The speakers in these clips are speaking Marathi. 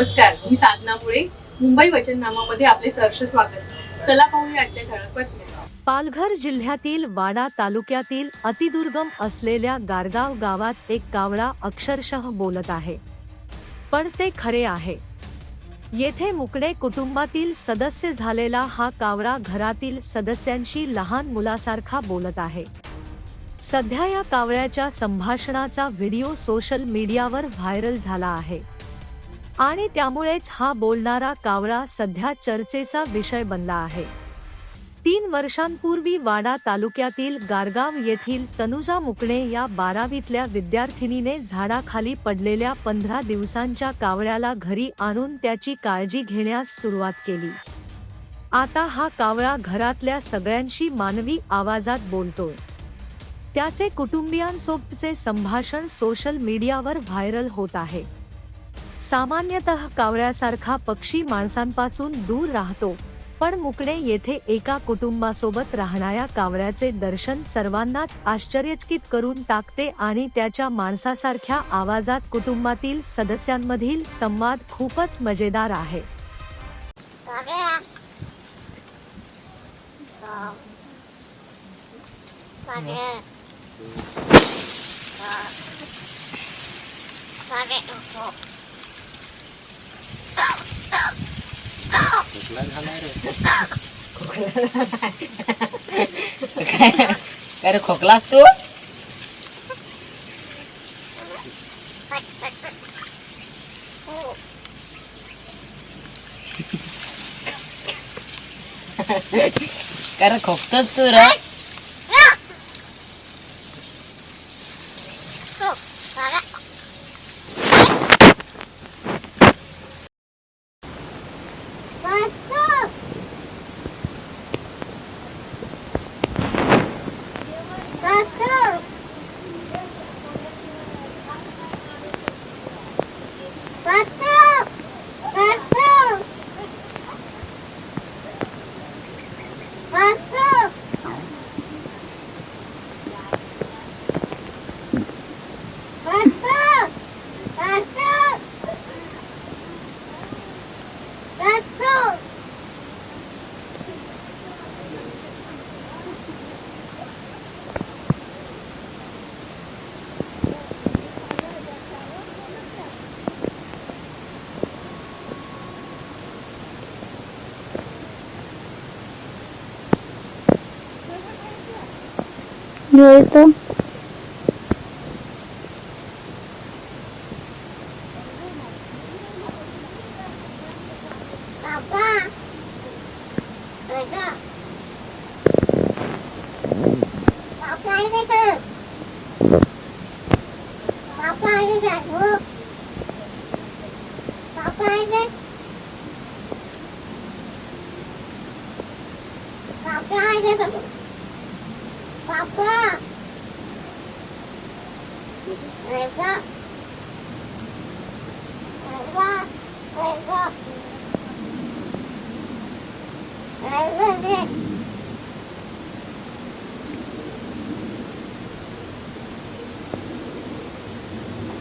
नमस्कार मी साधना मुळे. मुंबई वचननामामध्ये आपले सहर्ष स्वागत. चला पाहूया आजच्या ठळक बातम्या. पालघर जिल्ह्यातील वाडा तालुक्यातील अतिदुर्गम असलेल्या गारगाव गावात एक कावळा अक्षरशः बोलत आहे. पण ते खरे आहे. येथे मुकडे कुटुंबातील सदस्य झालेला हा कावळा घरातील सदस्यांशी लहान मुलासारखा बोलत आहे. सध्या या कावळ्याच्या संभाषणाचा व्हिडिओ सोशल मीडियावर व्हायरल झाला आहे. आणि त्यामुळेच हा बोलणारा कावळा सध्या चर्चेचा विषय बनला आहे. तीन वर्षांपूर्वी वाडा तालुक्यातील गारगाव येथील तनुजा मुकणे या बारावीतल्या विद्यार्थिनीने झाडाखाली पडलेल्या पंधरा दिवसांच्या कावळ्याला घरी आणून त्याची काळजी घेण्यास सुरुवात केली. आता हा कावळा घरातल्या सगळ्यांशी मानवी आवाजात बोलतोय. त्याचे कुटुंबियांसोबतचे संभाषण सोशल मीडियावर व्हायरल होत आहे. सामान्यतः कावळ्यासारखा पक्षी माणसांपासून दूर राहतो. पण मुकणे येथे एका कुटुंबासोबत राहणाऱ्या कावळ्याचे दर्शन सर्वांनाच आश्चर्यचकित करून टाकते आणि त्याच्या माणसासारख्या आवाजात कुटुंबातील सदस्यांमधील संवाद खूपच मजेदार आहे. काय रे खोकलास तू काय रे खोकतोस तू रे येतो Papa. Reva. Reva. Reva. Reva. Reva.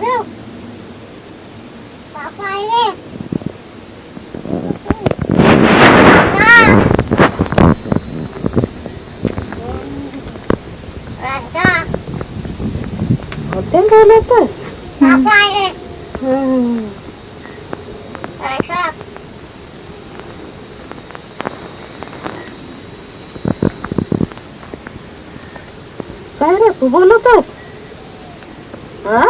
Reva. Papa, ini. Reza. काय रे तू बोलतस हा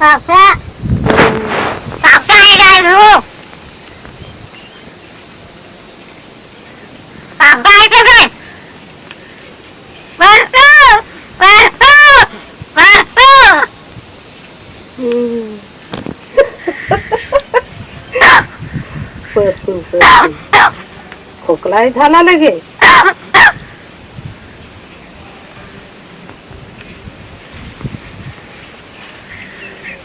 काका काका काय झालं काका आहे काय मरतो मरतो मरतो खोकलाही झाला लगे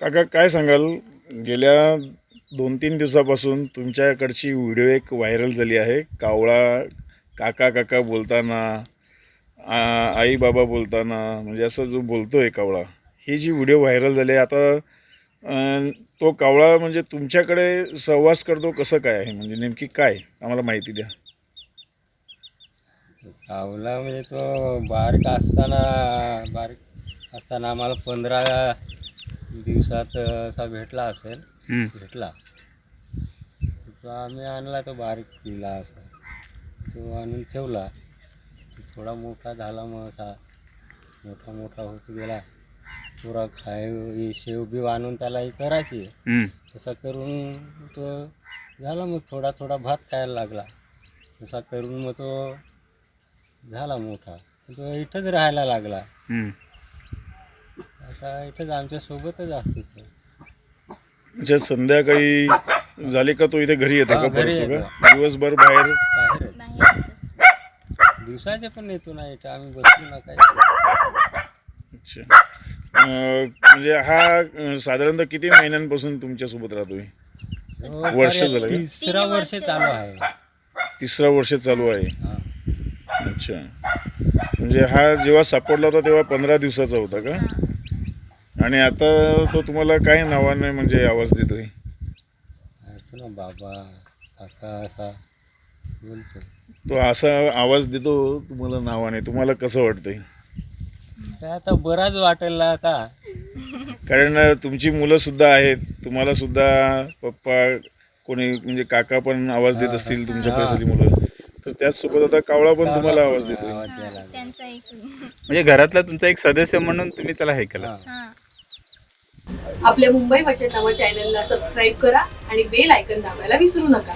काका काय सांगाल? गेल्या दोन तीन दिवसापासून तुमच्याकडची व्हिडिओ एक व्हायरल झाली आहे. कावळा काका काका बोलताना आ- आई बाबा बोलताना म्हणजे असं जो बोलतो आहे कावळा ही जी व्हिडिओ व्हायरल झाली आहे आता अं, तो कावळा म्हणजे तुमच्याकडे सहवास करतो कसं काय आहे? म्हणजे नेमकी काय? आम्हाला माहिती द्या. कावला म्हणजे तो बारीक असताना बारीक असताना आम्हाला पंधरा दिवसात असा भेटला असेल भेटला. तो आम्ही आणला तो बारीक पिला असा. तो आणून ठेवला. तो थोडा मोठा झाला मग असा. मोठा मोठा होत गेला. पुरा खाय शेव बी आणून त्याला हे करायची तसा करून तो झाला मग थोडा थोडा भात खायला लागला. तसा करून मग तो झाला मोठा. तो इथंच राहायला लागला. आता इथंच आमच्या सोबतच असतो तो. म्हणजे संध्याकाळी झाली का तो इथे घरी येतो हा, का घरी परत येतो. का दिवसभर बाहेर? बाहेरच. दिवसाचे पण येतो ना इथं. आम्ही बसलो ना काय अच्छा. म्हणजे हा साधारणतः किती महिन्यांपासून तुमच्यासोबत राहतोय? तो वर्ष झालं का? तिसरा वर्ष चालू आहे. तिसरा वर्ष चालू आहे. हा. अच्छा. म्हणजे हा जेव्हा सापडला होता तेव्हा पंधरा दिवसाचा होता का? आणि आता तो तुम्हाला काय नावाने म्हणजे आवाज देतोय? ना बाबा काका असा बोलतो तो असा आवाज देतो तुम्हाला नावाने. तुम्हाला कसं वाटतंय? काय आता बराच वाटेल आता. कारण तुमची मुलं सुद्धा आहेत. तुम्हाला सुद्धा पप्पा कोणी म्हणजे काका पण आवाज देत असतील तुमच्याकडे सगळी मुलं. तर त्याचसोबत आता कावळा पण तुम्हाला आवाज देतोय. आवाज द्यायला लागला. त्यांचा एक म्हणजे घरातला तुमचा एक सदस्य म्हणून तुम्ही त्याला हे केलं. हा. आपल्या मुंबई वचननामा चॅनलला सबस्क्राईब करा आणि बेल आयकन दाबायला विसरू नका.